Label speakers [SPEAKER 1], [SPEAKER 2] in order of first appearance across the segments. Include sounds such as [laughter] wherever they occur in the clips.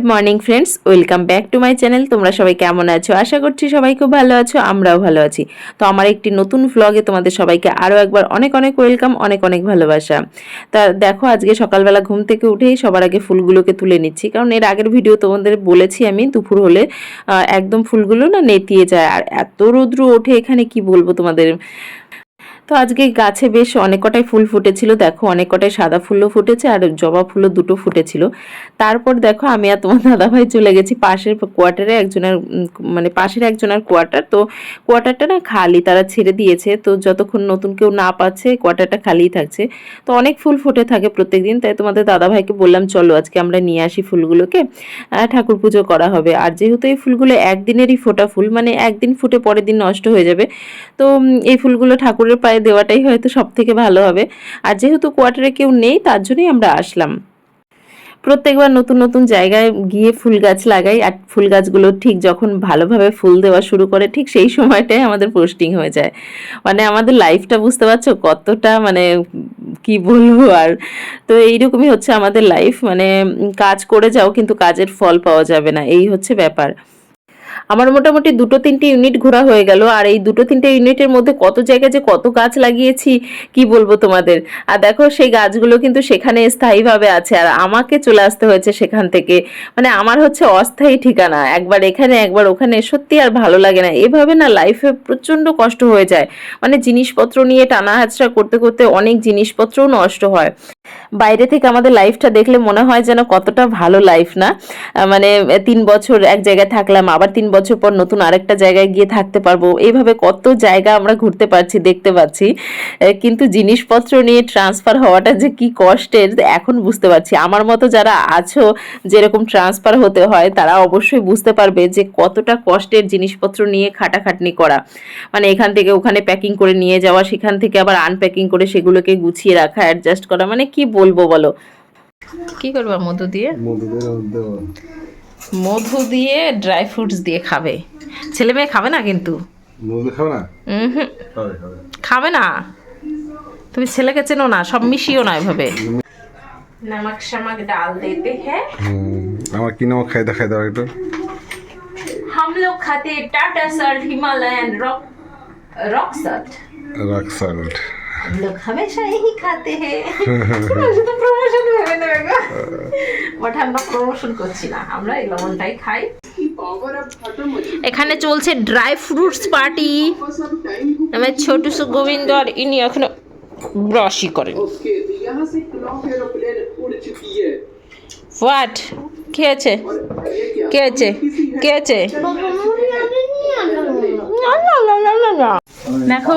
[SPEAKER 1] Good morning friends, welcome back to my channel. তোমরা সবাই কেমন আছো? আশা করছি সবাই খুব ভালো আছো, আমরাও ভালো আছি। তো আমার একটি নতুন ভ্লগে তোমাদের সবাইকে আরও একবার অনেক অনেক ওয়েলকাম, অনেক অনেক ভালোবাসা। তা দেখো, আজকে সকালবেলা ঘুম থেকে উঠেই সবার আগে ফুলগুলোকে তুলে নিচ্ছি। কারণ এর আগের ভিডিও তোমাদের বলেছি আমি, দুপুর হলে একদম ফুলগুলো না নেতিয়ে যায়। আর এত রৌদ্র ওঠে এখানে, কি বলব তোমাদের? তো আজকে গাছে বেশ অনেক কটাই ফুল ফুটেছিল। দেখো, অনেক কটাই সাদা ফুলও ফুটেছে আর জবা ফুলও দুটো ফুটেছিল। তারপর দেখো, আমি আর তোমার দাদাভাই চলে গেছি পাশের কোয়ার্টারে একজনের মানে পাশের একজনের কোয়ার্টার। তো কোয়ার্টারটা না খালি, তারা ছেড়ে দিয়েছে। তো যতক্ষণ নতুন কেউ না পাচ্ছে, কোয়ার্টারটা খালিই থাকছে। তো অনেক ফুল ফুটে থাকে প্রত্যেকদিন। তাই তোমাদের দাদাভাইকে বললাম, চলো আজকে আমরা নিয়ে আসি ফুলগুলোকে। ঠাকুর পুজো করা হবে। আর যেহেতু এই ফুলগুলো একদিনেরই ফোটা ফুল মানে একদিন ফুটে পরের দিন নষ্ট হয়ে যাবে, তো এই ফুলগুলো ঠাকুরের পায়ে দেওয়াটাই হয়তো সব থেকে ভালো হবে। আর যেহেতু কোয়ার্টারে কেউ নেই, তার জন্যই আমরা আসলাম। প্রত্যেকবার নতুন নতুন জায়গায় গিয়ে ফুল গাছ লাগাই, আর ফুল গাছগুলো ঠিক যখন ভালোভাবে ফুল দেওয়া শুরু করে, ঠিক সেই সময়টাই আমাদের পোস্টিং হয়ে যায়। মানে আমাদের লাইফটা বুঝতে পারছ কতটা মানে কি বলব আর। তো এইরকমই হচ্ছে আমাদের লাইফ মানে কাজ করে যাও কিন্তু কাজের ফল পাওয়া যাবে না, এই হচ্ছে ব্যাপার। আমার মোটামুটি দুটো তিনটে ইউনিট ঘোরা হয়ে গেল, আর এই দুটো তিনটে ইউনিটের মধ্যে কত জায়গায় যে কত গাছ লাগিয়েছি, কি বলব তোমাদের? আর দেখো সেই গাছগুলো কিন্তু সেখানে স্থায়ীভাবে আছে, আর আমাকে চলে আসতে হয়েছে সেখান থেকে। মানে আমার হচ্ছে অস্থায়ী ঠিকানা, একবার এখানে, একবার ওখানে, সত্যি আর ভালো লাগে না। এভাবে না লাইফে প্রচণ্ড কষ্ট হয়ে যায়। মানে জিনিসপত্র নিয়ে টানা হাঁচড়া করতে করতে অনেক জিনিসপত্রও নষ্ট হয়। বাইরে থেকে আমাদের লাইফটা দেখলে মনে হয় যেন কতটা ভালো লাইফ না? মানে তিন বছর এক জায়গায় থাকলাম, আবার তিন বছর পর নতুন আরেকটা জায়গায় গিয়ে থাকতে পারব। এইভাবে কত জায়গা আমরা ঘুরতে পারছি, দেখতে পাচ্ছি। কিন্তু জিনিসপত্র নিয়ে ট্রান্সফার হওয়াটা যে কি কষ্টের, এখন বুঝতে পারছি। আমার মতো যারা আছো, যেরকম ট্রান্সফার হতে হয়, তারা অবশ্যই বুঝতে পারবে যে কতটা কষ্টের জিনিসপত্র নিয়ে খাটাখাটনি করা। মানে এখান থেকে ওখানে প্যাকিং করে নিয়ে যাওয়া, সেখান থেকে আবার আনপ্যাকিং করে সেগুলোকে গুছিয়ে রাখা অ্যাডজাস্ট করা। মানে কি বলবো বলো কি করবা মধু দিয়ে
[SPEAKER 2] মধুদের দেওয়া
[SPEAKER 1] মধু দিয়ে ড্রাই ফ্রুটস দিয়ে খাবে ছেলে মেয়ে খাবে না কিন্তু
[SPEAKER 2] মধু খাবে না
[SPEAKER 1] উহুম,
[SPEAKER 2] খাবে খাবে
[SPEAKER 1] খাবে না তুমি ছেলেকে চেনো না সব মিশিও না এভাবে নমক শমক ডাল देते हैं
[SPEAKER 2] হুম, আমার কি নামক খাই দেখাই দাও একটু
[SPEAKER 1] हम लोग खाते हैं Tata salt Himalayan rock rock salt
[SPEAKER 2] rock salt
[SPEAKER 1] हम लोग हमेशा यही खाते हैं শুধু প্রমোশন ভেবে নেবে গো বাট আমরা প্রমোশন করছি না আমরা এই লবণটাই খাই এখানে চলছে ড্রাই ফ্রুটস পার্টি আমার ছোট সু গোবিন্দ আর ইনি এখনো ব্রাশই করেন
[SPEAKER 3] ओके तो यहाँ से क्लॉक एरोप्लेन उड़ चुकी है
[SPEAKER 1] হোয়াট কে আছে
[SPEAKER 3] ये क्या
[SPEAKER 1] কে আছে কে আছে দেখো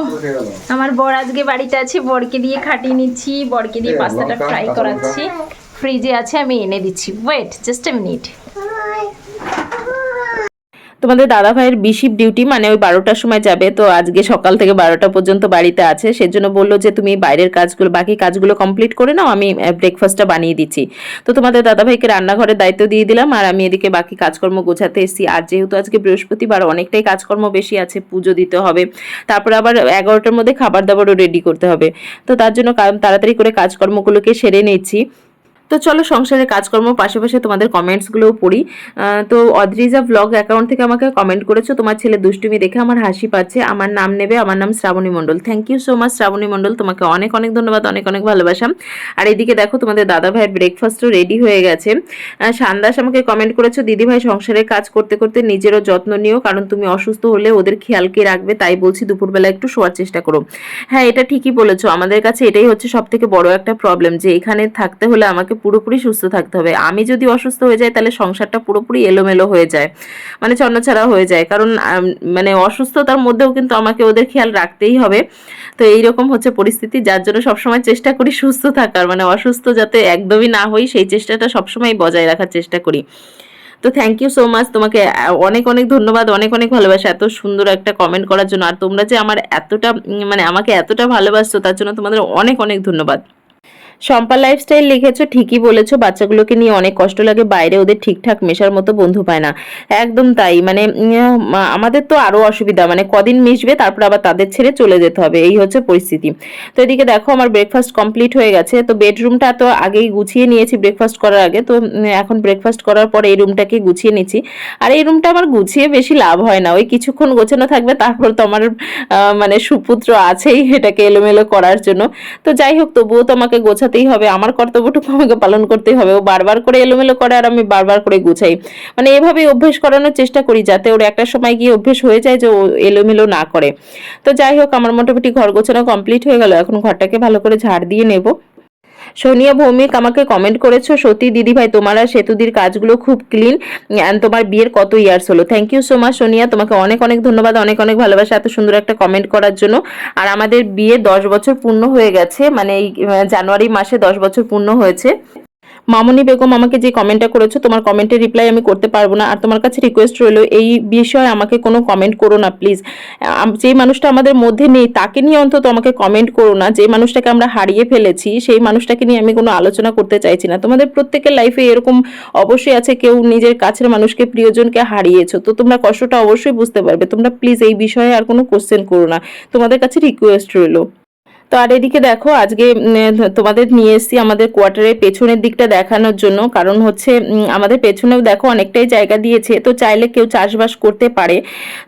[SPEAKER 1] আমার বর আজকে বাড়িতে আছে বরকে দিয়ে খাটিয়ে নিচ্ছি বরকে দিয়ে পাস্তাটা ফ্রাই করাচ্ছি। ফ্রিজে আছে আমি এনে দিচ্ছি। ওয়েট জাস্ট এ মিনিট তোমাদের দাদা ভাইয়ের বিশিপ ডিউটি মানে ওই বারোটার সময় যাবে, তো আজকে সকাল থেকে বারোটা পর্যন্ত বাড়িতে আছে। সেজন্য বলল যে, তুমি বাইরের কাজগুলো, বাকি কাজগুলো কমপ্লিট করে নাও, আমি ব্রেকফাস্টটা বানিয়ে দিচ্ছি। তো তোমাদের দাদা ভাইকে রান্নাঘরের দায়িত্ব দিয়ে দিলাম, আর আমি এদিকে বাকি কাজকর্ম গোছাতে এসেছি। আর যেহেতু আজকে বৃহস্পতিবার, অনেকটাই কাজকর্ম বেশি আছে, পুজো দিতে হবে। তারপর আবার এগারোটার মধ্যে খাবার দাবারও রেডি করতে হবে। তো তার জন্য তাড়াতাড়ি করে কাজকর্মগুলোকে সেরে নিচ্ছি। তো চলো সংসারের কাজকর্ম, পাশাপাশি তোমাদের কমেন্টসগুলোও পড়ি। তো অদ্রিজা ব্লগ অ্যাকাউন্ট থেকে আমাকে কমেন্ট করেছ, তোমার ছেলে দুষ্টুমি দেখে আমার হাসি পাচ্ছে, আমার নাম নেবে, আমার নাম Shrabani Mondal. Thank you so much Shrabani Mondal, তোমাকে অনেক অনেক ধন্যবাদ, অনেক অনেক ভালোবাসা। আর এদিকে দেখো, তোমাদের দাদা ভাইয়ের ব্রেকফাস্টও রেডি হয়ে গেছে। সান্দাস আমাকে কমেন্ট করেছ, দিদি ভাই, সংসারের কাজ করতে করতে নিজেরও যত্ন নিও, কারণ তুমি অসুস্থ হলে ওদের খেয়ালকে রাখবে? তাই বলছি, দুপুরবেলা একটু শোয়ার চেষ্টা করো। হ্যাঁ এটা ঠিকই বলেছ। আমাদের কাছে এটাই হচ্ছে সব থেকে বড় একটা প্রবলেম যে এখানে থাকতে হলে আমাকে পুরোপুরি সুস্থ থাকতে হবে। আমি যদি অসুস্থ হয়ে যাই, তাহলে সংসারটা পুরোপুরি এলোমেলো হয়ে যায়। মানে চন্নছাড়া হয়ে যায়। কারণ মানে অসুস্থতার মধ্যেও কিন্তু আমাকে ওদের খেয়াল রাখতেই হবে। তো এইরকম হচ্ছে পরিস্থিতি, যার জন্য সবসময় চেষ্টা করি সুস্থ থাকার। মানে অসুস্থ যাতে একদমই না হই, সেই চেষ্টাটা সবসময় বজায় রাখার চেষ্টা করি। তো থ্যাংক ইউ সো মাচ তোমাকে অনেক অনেক ধন্যবাদ। অনেক অনেক ভালোবাসা। এত সুন্দর একটা কমেন্ট করার জন্য। আর তোমরা যে আমার এতটা মানে আমাকে এতটা ভালোবাসছো, তার জন্য তোমাদের অনেক অনেক ধন্যবাদ। শম্পা লাইফস্টাইল লিখেছো, ঠিকই বলেছ, বাচ্চাগুলোকে নিয়ে অনেক কষ্ট লাগে, বাইরে ওদের ঠিকঠাক মেশার মতো বন্ধু পায় না। একদম তাই মানে আমাদের তো আরও অসুবিধা মানে কদিন মিশবে, তারপর আবার তাদের ছেড়ে চলে যেতে হবে, এই হচ্ছে পরিস্থিতি। তো এদিকে দেখো, আমার ব্রেকফাস্ট কমপ্লিট হয়ে গেছে, তো বেডরুমটা তো আগেই গুছিয়ে নিয়েছি ব্রেকফাস্ট করার আগে, তো এখন ব্রেকফাস্ট করার পরে এই রুমটাকে গুছিয়ে নিচ্ছি। আর এই রুমটা আমার গুছিয়ে বেশি লাভ হয় না, ওই কিছুক্ষণ গোছানো থাকবে, তারপর তো আমার মানে সুপুত্র আছেই, এটাকে এলোমেলো করার জন্য। তো যাই হোক, তবুও তো আমাকে গোছাতেই হবে, আমার কর্তব্যটুকু আমাকে পালন করতেই হবে। ও বারবার করে এলোমেলো করে আর আমি বারবার করে গুছাই। মানে এভাবেই অভ্যেস করানোর চেষ্টা করি যাতে ওর একটা সময় গিয়ে অভ্যেস হয়ে যায় যে ও এলোমেলো না করে। তো যাই হোক, আমার মোটামুটি ঘর গোছানো কমপ্লিট হয়ে গেল। এখন ঘরটাকে ভালো করে ঝাড় দিয়ে নেব। সোনিয়া ভৌমিক, আমাকে কমেন্ট করেছ, সত্যি দিদি ভাই, তোমার আর সেতুদির কাজগুলো খুব ক্লিন তোমার বিয়ের কত ইয়ার্স হলো। Thank you so much Sonia, তোমাকে অনেক অনেক ধন্যবাদ, অনেক অনেক ভালোবাসা, এত সুন্দর একটা কমেন্ট করার জন্য। আর আমাদের বিয়ে দশ বছর পূর্ণ হয়ে গেছে মানে এই জানুয়ারি মাসে দশ বছর পূর্ণ হয়েছে। মামনি বেগম আমাকে যে কমেন্টটা করেছ, তোমার কমেন্টের রিপ্লাই আমি করতে পারব না। আর তোমার কাছে রিকোয়েস্ট রইল, এই বিষয়ে আমাকে কোনো কমেন্ট করো না প্লিজ যে মানুষটা আমাদের মধ্যে নেই, তাকে নিয়ে অন্তত আমাকে কমেন্ট করো না। যে মানুষটাকে আমরা হারিয়ে ফেলেছি, সেই মানুষটাকে নিয়ে আমি কোনো আলোচনা করতে চাইছি না। তোমাদের প্রত্যেকের লাইফে এরকম অবশ্যই আছে, কেউ নিজের কাছের মানুষকে, প্রিয়জনকে হারিয়েছো। তো তোমরা কষ্টটা অবশ্যই বুঝতে পারবে। তোমরা প্লিজ এই বিষয়ে আর কোনো কোশ্চেন করো না। তোমাদের কাছে রিকোয়েস্ট রইল। তো আর এদিকে দেখো, আজকে তোমাদের নিয়ে এসেছি আমাদের কোয়ার্টারের পেছনের দিকটা দেখানোর জন্য। কারণ হচ্ছে আমাদের পেছনেও দেখো অনেকটাই জায়গা দিয়েছে। তো চাইলে কেউ চাষবাস করতে পারে।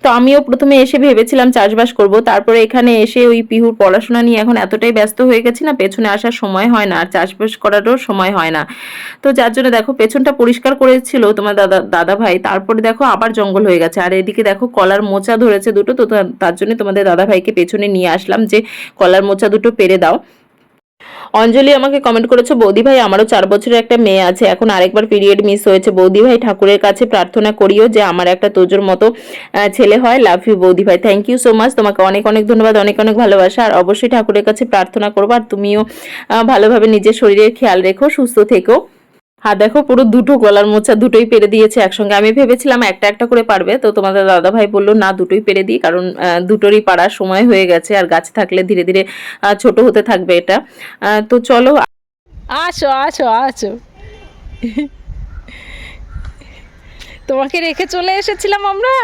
[SPEAKER 1] তো আমিও প্রথমে এসে ভেবেছিলাম চাষবাস করব। তারপরে এখানে এসে ওই পিহুর পড়াশোনা নিয়ে এখন এতটাই ব্যস্ত হয়ে গেছি না, পেছনে আসার সময় হয় না, আর চাষবাস করারও সময় হয় না। তো যার জন্য দেখো, পেছনটা পরিষ্কার করেছিল তোমার দাদা দাদা ভাই তারপরে দেখো আবার জঙ্গল হয়ে গেছে। আর এদিকে দেখো কলার মোচা ধরেছে দুটো। তো তার জন্য তোমাদের দাদা ভাইকে পেছনে নিয়ে আসলাম যে, কলার মোচা দুটো পেরে দাও। অঞ্জলি আমাকে কমেন্ট করেছে, বৌদি ভাই, আমারও চার বছরের একটা মেয়ে আছে। এখন আরেকবার পিরিয়ড মিস হয়েছে। বৌদি ভাই ঠাকুরের কাছে প্রার্থনা করিও যে আমার একটা তোজোর মতো ছেলে হয়। লাভ ইউ বৌদি ভাই। থ্যাংক ইউ সো মাচ তোমাকে অনেক অনেক ধন্যবাদ, অনেক অনেক ভালোবাসা। আর অবশ্যই ঠাকুরের কাছে প্রার্থনা করব। আর তুমিও ভালোভাবে নিজের শরীরের খেয়াল রেখো, সুস্থ থেকো। আর দেখো পুরো দুটো গলার মোচা দুটোই পেরে দিয়েছে একসঙ্গে। আমি ভেবেছিলাম একটা একটা করে পারবে, তো তোমাদের দাদা ভাই বলল, না, দুটোই পেরে দিই, কারণ দুটোরই পারার সময় হয়ে গেছে, আর গাছ থাকলে ধীরে ধীরে ছোট হতে থাকবে এটা। তো চলো,
[SPEAKER 4] আসো আসো আসো। তোমাকে রেখে চলে এসেছিলাম আমরা?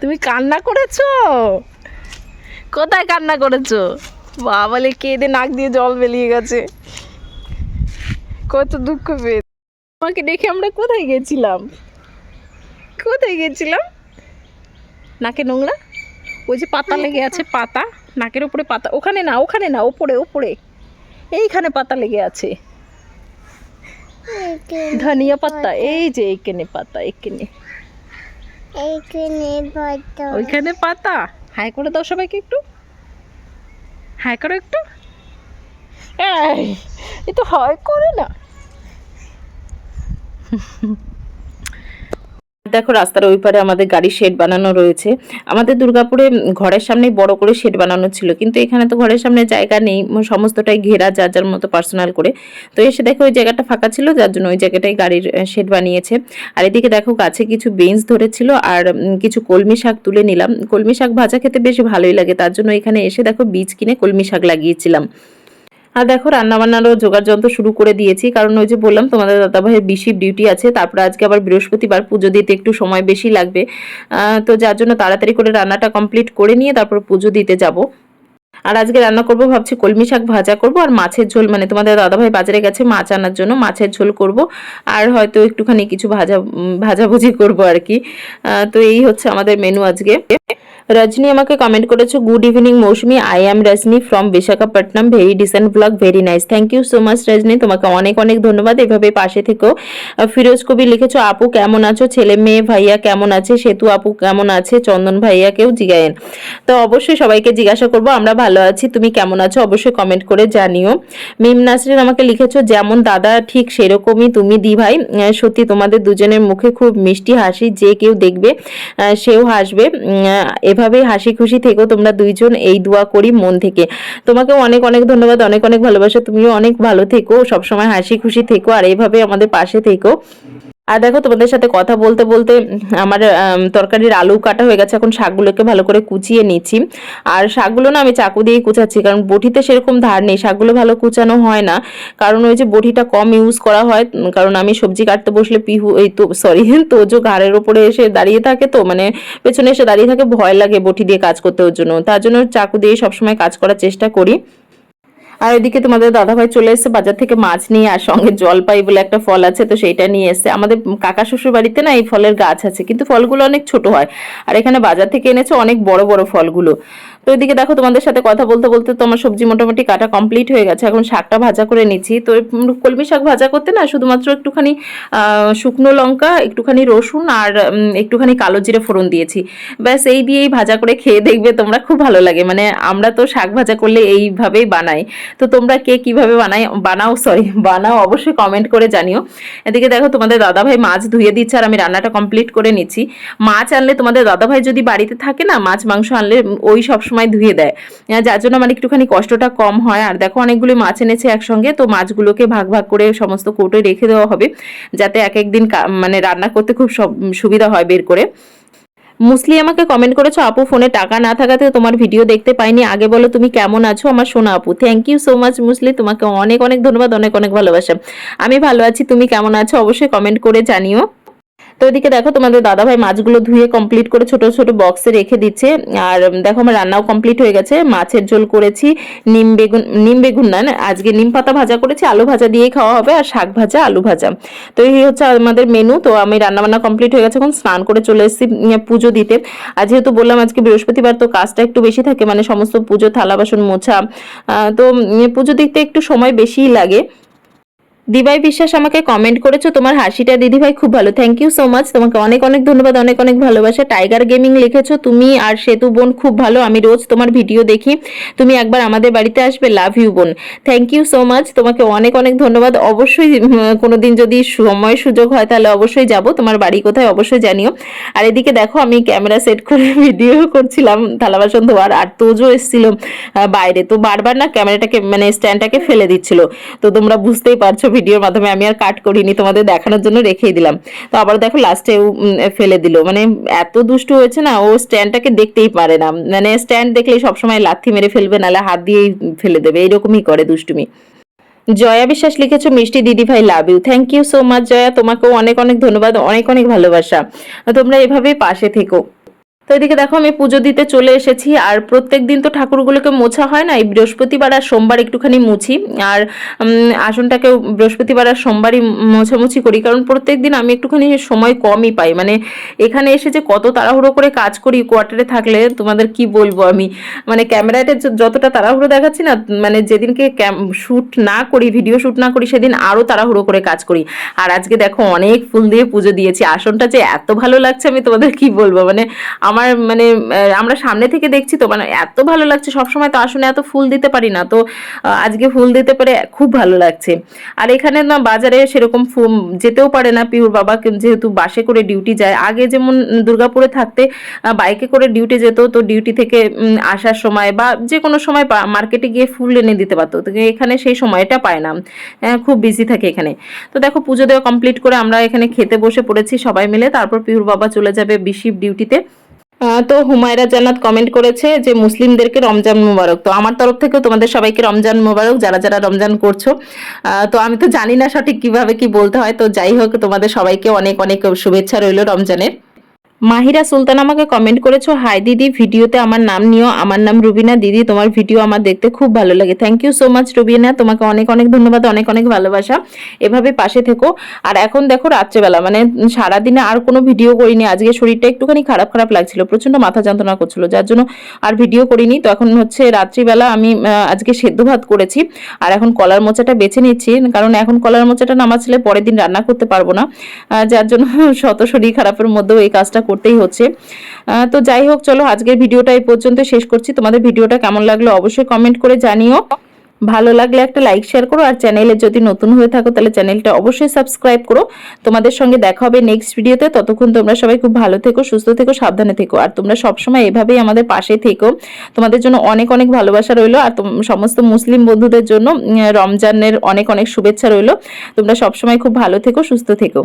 [SPEAKER 4] তুমি কান্না করেছ? কোথায় কান্না করেছ? বাবা বলে কেঁদে নাক দিয়ে জল বেরিয়ে গেছে। কত দুঃখ পেয়ে তোমাকে দেখে আমরা কোথায় গেছিলাম? কোথায় গেছিলাম? নাকে নোংরা? ওই যে পাতা লেগে আছে পাতা নাকের উপরে পাতা। ওখানে না ওখানে না ওপরে ওপরে। এইখানে পাতা লেগে আছে। ধনিয়া পাতা এই যে এইখানে পাতা এইখানে। ওইখানে পাতা। হাই করে দাও সবাইকে একটু। হাই করো একটু। এই তো হাই করে না। [laughs]
[SPEAKER 1] দেখো, রাস্তার ওই পারে আমাদের গাড়ির শেড বানানো রয়েছে। আমাদের দুর্গাপুরে ঘরের সামনে বড় করে শেড বানানো ছিল, কিন্তু এখানে তো ঘরের সামনে জায়গা নেই সমস্তটাই ঘেরা, যার যার মতো পার্সোনাল করে। তো এসে দেখো, ওই জায়গাটা ফাঁকা ছিল, যার জন্য ওই জায়গাটাই গাড়ির শেড বানিয়েছে। আর এদিকে দেখো, গাছে কিছু বেঞ্চ ধরেছিল, আর কিছু কলমি শাক তুলে নিলাম। কলমি শাক ভাজা খেতে বেশ ভালোই লাগে, তার জন্য এখানে এসে দেখো, বীজ কিনে কলমি শাক লাগিয়েছিলাম। আর দেখো, রান্নাবান্নারও জোগাড় যন্ত্র শুরু করে দিয়েছি। কারণ ওই যে বললাম, তোমাদের দাদাভাইয়ের বেশি ডিউটি আছে, তারপরে আজকে আবার বৃহস্পতিবার পুজো দিতে একটু সময় বেশি লাগবে। তো যার জন্য তাড়াতাড়ি করে রান্নাটা কমপ্লিট করে নিয়ে তারপর পুজো দিতে যাব। আর আজকে রান্না করব, ভাবছি কলমি শাক ভাজা করব, আর মাছের ঝোল মানে তোমাদের দাদাভাই বাজারে গেছে, মাছ আনার জন্য মাছের ঝোল করব, আর হয়তো একটুখানি কিছু ভাজা ভাজাভুজি করব আর কি। তো এই হচ্ছে আমাদের মেনু আজকে। রজনী, আমাকে কমেন্ট করেছ good evening Mousumi. I am Rajani from Visakhapatnam. Very decent blog very nice thank you so much Rajani. তোমাকে অনেক অনেক ধন্যবাদ। এভাবে পাশে থেকেও ফিরোজ কবি লিখেছো, আপু, কেমন আছো? ছেলে মেয়ে ভাইয়া কেমন আছে? সেতু আপু কেমন আছে? চন্দন ভাইয়াকেও জিগায়েন। তো অবশ্যই সবাইকে জিজ্ঞাসা করব, আমরা ভালো আছি, তুমি কেমন আছো? অবশ্যই কমেন্ট করে জানিও। মিম নাসরিন আমাকে লিখেছো, যেমন দাদা, ঠিক সেরকমই তুমি দি ভাই সত্যি তোমাদের দুজনের মুখে খুব মিষ্টি হাসি, যে কেউ দেখবে সেও হাসবে। এভাবেই হাসি খুশি থেকো তোমরা দুইজন এই দোয়া করি মন থেকে। তোমাকেও অনেক অনেক ধন্যবাদ, অনেক অনেক ভালোবাসা। তুমিও অনেক ভালো থেকো, সবসময় হাসি খুশি থেকো, আর এভাবে আমাদের পাশে থেকো। আর দেখো, তোমাদের সাথে কথা বলতে বলতে আমার তরকারির আলু কাটা হয়ে গেছে, এখন শাকগুলোকে ভালো করে কুচিয়ে নিচ্ছি। আর শাকগুলো না আমি চাকু দিয়েই কুচাচ্ছি, কারণ বটিতে সেরকম ধার নেই, শাকগুলো ভালো কুচানো হয় না। কারণ ওই যে বটিটা কম ইউজ করা হয় কারণ আমি সবজি কাটতে বসলে পিহু, এই তো সরি [laughs] তোজো ঘাড়ের ওপরে এসে দাঁড়িয়ে থাকে তো মানে পেছনে এসে দাঁড়িয়ে থাকে, ভয় লাগে বটি দিয়ে কাজ করতে ওর জন্য। তার জন্য চাকু দিয়ে সবসময় কাজ করার চেষ্টা করি। আর এদিকে তোমাদের দাদাভাই চলে এসেছে, বাজার থেকে মাছ নিয়ে আর সঙ্গে জলপাই বলে একটা ফল আছে, তো সেইটা নিয়ে এসেছে। আমাদের কাকা শ্বশুর বাড়িতে না এই ফলের গাছ আছে, কিন্তু ফলগুলো অনেক ছোট হয়। আর এখানে বাজার থেকে এনেছে অনেক বড় বড় ফলগুলো। তো এদিকে দেখো তোমাদের সাথে কথা বলতে বলতে তো আমার সবজি মোটামুটি কাটা কমপ্লিট হয়ে গেছে। এখন শাকটা ভাজা করে নিচ্ছি। তো কলমি শাক ভাজা করতে না শুধুমাত্র একটুখানি শুকনো লঙ্কা, একটুখানি রসুন আর একটুখানি কালো জিরে ফোড়ন দিয়েছি। ব্যাস, এই দিয়েই ভাজা করে খেয়ে দেখবে তোমরা খুব ভালো লাগে। মানে আমরা তো শাক ভাজা করলে এইভাবেই বানাই। তো তোমরা কে কীভাবে বানাই, বানাও সরি [laughs] বানাও অবশ্যই কমেন্ট করে জানিও। এদিকে দেখো তোমাদের দাদাভাই মাছ ধুয়ে দিচ্ছে আর আমি রান্নাটা কমপ্লিট করে নিচ্ছি। মাছ আনলে তোমাদের দাদাভাই যদি বাড়িতে থাকে না, মাছ, মাংস আনলে ওই সব সময় ধুয়ে দেয়। যার জন্য আমার একটুখানি কষ্টটা কম হয়। আর দেখো অনেকগুলো মাছ এনেছে একসঙ্গে, তো মাছগুলোকে ভাগ ভাগ করে সমস্ত কৌটোয় রেখে দেওয়া হবে, যাতে এক একদিন মানে রান্না করতে খুব সুবিধা হয় বের করে। মুসলি, আমাকে কমেন্ট করেছ, আপু, ফোনে টাকা না থাকাতে তোমার ভিডিও দেখতে পাইনি। আগে বলো তুমি কেমন আছো? আমার সোনা আপু থ্যাংক ইউ সো মাচ মুসলি। তোমাকে অনেক অনেক ধন্যবাদ, অনেক অনেক ভালোবাসা। আমি ভালো আছি, তুমি কেমন আছো? অবশ্যই কমেন্ট করে জানিও। তো এদিকে দেখো, তোমাদের দাদাভাই মাছগুলো ধুয়ে কমপ্লিট করে ছোট ছোট বক্সে রেখে দিচ্ছে। আর দেখো, আমার রান্নাও কমপ্লিট হয়ে গেছে। মাছের ঝোল করেছি, নিম বেগুন নিম বেগুন না আজকে নিম পাতা ভাজা করেছি, আলু ভাজা দিয়েই খাওয়া হবে আর শাক ভাজা, আলু ভাজা। তো এই হচ্ছে আমাদের মেনু তো আমি রান্না বান্না কমপ্লিট হয়ে গেছে এখন স্নান করে চলে এসেছি পুজো দিতে। আর যেহেতু বললাম আজকে বৃহস্পতিবার, তো কাজটা একটু বেশি থাকে মানে সমস্ত পুজো, থালা বাসন মোছা তো পুজো দিতে একটু সময় বেশিই লাগে। দিবাই বিশ্বাস আমাকে কমেন্ট করেছ তোমার হাসিটা দিদিভাই খুব ভালো। থ্যাংক ইউ সো মাচ তোমাকে অনেক অনেক ধন্যবাদ অনেক অনেক ভালোবাসা। টাইগার গেমিং লিখেছো তুমি আর সেতু বোন খুব ভালো আমি রোজ তোমার ভিডিও দেখি। তুমি একবার আমাদের বাড়িতে আসবে লাভ ইউ বোন। থ্যাংক ইউ সো মাচ তোমাকে অনেক অনেক ধন্যবাদ। অবশ্যই উম, কোনোদিন যদি সময় সুযোগ হয় তাহলে অবশ্যই যাব। তোমার বাড়ি কোথায় অবশ্যই জানিও। আর এদিকে দেখো আমি ক্যামেরা সেট করে [laughs] ভিডিও করছিলাম থালা বাসন ধোয়ার। আর তোজো এসেছিল বাইরে। তো বারবার না ক্যামেরাটাকে মানে স্ট্যান্ডটাকে ফেলে দিচ্ছিল। তো তোমরা বুঝতেই পারছ ভিডিওর মাধ্যমে আমি আর কাট করিনি, তোমাদের দেখানোর জন্য রেখেই দিলাম। তো আবার দেখো লাস্টে ফেলে দিল। মানে এত দুষ্টু হয়েছে না, ও স্ট্যান্ডটাকে দেখতেই পারে না। মানে স্ট্যান্ড দেখলেই সবসময় লাথি মেরে ফেলবে, নাহলে হাত দিয়েই ফেলে দেবে। এইরকমই করে দুষ্টুমি। জয়া বিশ্বাস লিখেছো, মিষ্টি দিদি ভাই love you thank you so much Joya. তোমাকেও অনেক অনেক ধন্যবাদ, অনেক অনেক ভালোবাসা। তোমরা এভাবেই পাশে থেকো। তো এদিকে দেখো আমি পুজো দিতে চলে এসেছি আর প্রত্যেক দিন তো ঠাকুরগুলোকে মোছা হয় না এই বৃহস্পতিবার আর সোমবার একটুখানি মুছি। আর উম, আসনটাকেও বৃহস্পতিবার আর সোমবারই মোছামুছি করি কারণ প্রত্যেক দিন আমি একটুখানি সময় কমই পাই। মানে এখানে এসে যে কত তাড়াহুড়ো করে কাজ করি কোয়ার্টারে থাকলে তোমাদের কি বলব আমি? মানে ক্যামেরাতে যতটা তাড়াহুড়ো দেখাচ্ছি না মানে যেদিনকে শ্যুট না করি ভিডিও শ্যুট না করি সেদিন আরও তাড়াহুড়ো করে কাজ করি। আর আজকে দেখো অনেক ফুল দিয়ে পুজো দিয়েছি। আসনটা যে এত ভালো লাগছে আমি তোমাদের কি বলব? মানে আমার মানে আমরা সামনে থেকে দেখছি তো মানে এত ভালো লাগছে, সবসময় তো আসনে এত ফুল দিতে পারি না, তো আজকে ফুল দিতে পারে খুব ভালো লাগছে। আর এখানে না বাজারে সেরকম ফুল যেতেও পারে না, পিউর বাবা যেহেতু বাসে করে ডিউটি যায়, আগে যেমন দুর্গাপুরে থাকতে বাইকে করে ডিউটি যেত, তো ডিউটি থেকে আসার সময় বা যে কোনো সময় মার্কেটে গিয়ে ফুল এনে দিতে পারতো, তো এখানে সেই সময়টা পায় না খুব বিজি থাকে এখানে। তো দেখো পুজো দেওয়া কমপ্লিট করে আমরা এখানে খেতে বসে পড়েছি সবাই মিলে, তারপর পিউর বাবা চলে যাবে বিশিপ ডিউটিতে। তো হুমায়রা জান্নাত কমেন্ট করেছে যে মুসলিমদেরকে রমজান মুবারক। তো আমার তরফ থেকে তোমাদের সবাইকে রমজান মুবারক, যারা যারা রমজান করছ। তো আমি তো জানি না সঠিক কীভাবে কি বলতে হয়। তো যাই হোক, তোমাদের সবাইকে অনেক অনেক শুভেচ্ছা রইল রমজানের। মাহিরা সুলতান, আমাকে কমেন্ট করেছ হাই দিদি, ভিডিওতে আমার নাম নিও। আমার নাম রুবিনা দিদি। তোমার ভিডিও আমার দেখতে খুব ভালো লাগে। Thank you so much Rubina. তোমাকে অনেক অনেক ধন্যবাদ, অনেক অনেক ভালোবাসা। এভাবে পাশে থেকো। আর এখন দেখো রাত্রেবেলা মানে সারাদিনে আর কোনো ভিডিও করিনি। আজকে শরীরটা একটুখানি খারাপ খারাপ লাগছিল। প্রচণ্ড মাথা যন্ত্রণা করছিল, যার জন্য আর ভিডিও করিনি। তো এখন হচ্ছে রাত্রিবেলা আমি আজকে সেদ্ধ ভাত করেছি। আর এখন কলার মোচাটা বেছে নিচ্ছি। কারণ এখন কলার মোচাটা নামাচ্ছিলে পরের দিন রান্না করতে পারব না। যার জন্য শত শরীর খারাপের মধ্যেও এই কাজটা করতেই হচ্ছে। তো যাই হোক, চলো আজকের ভিডিওটা এই পর্যন্ত শেষ করছি। তোমাদের ভিডিওটা কেমন লাগল অবশ্যই কমেন্ট করে জানিও। ভালো লাগলে একটা লাইক শেয়ার করো। আর চ্যানেলে যদি নতুন হয়ে থাকো, তাহলে চ্যানেলটা অবশ্যই সাবস্ক্রাইব করো। তোমাদের সঙ্গে দেখা হবে নেক্সট ভিডিওতে ততক্ষণ তোমরা সবাই খুব ভালো থেকো, সুস্থ থেকো, সাবধানে থেকো। আর তোমরা সবসময় এভাবেই আমাদের পাশে থেকো। তোমাদের জন্য অনেক অনেক ভালোবাসা রইল। আর সমস্ত মুসলিম বন্ধুদের জন্য রমজানের অনেক অনেক শুভেচ্ছা রইল। তোমরা সবসময় খুব ভালো থেকো, সুস্থ থেকো।